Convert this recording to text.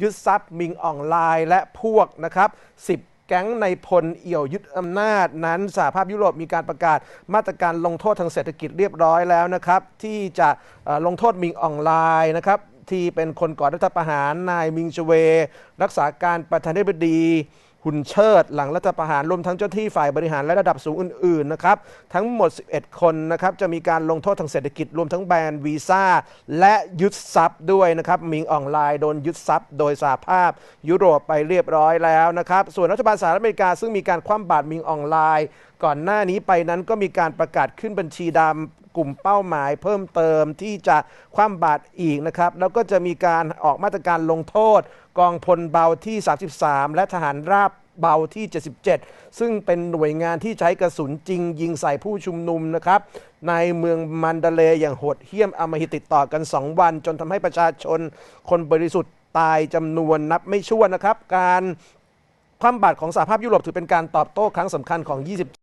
ยึดทรัพย์มิงอ่องไลน์และพวกนะครับ 10 แก๊งในพลเอี่ยวยึดอำนาจนั้นสหภาพยุโรปมีการประกาศมาตรการลงโทษทางเศรษฐกิจเรียบร้อยแล้วนะครับ ที่จะลงโทษมิงอ่องไลน์นะครับที่เป็นคนก่อรัฐประหารนายมิงชเว รักษาการประธานาธิบดี หุ่นเชิด หลังรัฐประหารรวมทั้งเจ้าที่ฝ่ายบริหารและระดับสูงอื่นๆนะครับทั้งหมด 11 คนนะครับจะมีการลงโทษทางเศรษฐกิจรวมทั้งแบนวีซ่าและยึดทรัพย์ด้วยนะครับมิงออนไลน์โดนยึดทรัพย์โดยสหภาพยุโรปไปเรียบร้อยแล้วนะครับส่วนรัฐบาลสหรัฐอเมริกาซึ่งมีการคว่ำบาตรมิงออนไลน์ ก่อนหน้านี้ไปนั้นก็มีการประกาศขึ้นบัญชีดำกลุ่มเป้าหมายเพิ่มเติมที่จะคว่ำบาตรอีกนะครับ แล้วก็จะมีการออกมาตรการลงโทษ กองพลเบาที่ 33 และทหารราบเบาที่ 77 ซึ่งเป็นหน่วยงานที่ใช้กระสุนจริง ยิงใส่ผู้ชุมนุมนะครับ ในเมืองมันดาเลอย่างโหดเหี้ยมอมหิตติดต่อกัน 2 วัน จนทำให้ประชาชนคนบริสุทธิ์ตายจำนวนนับไม่ถ้วนะครับ การความบาตรของสหภาพยุโรปถือเป็นการตอบโต้ครั้งสำคัญของ27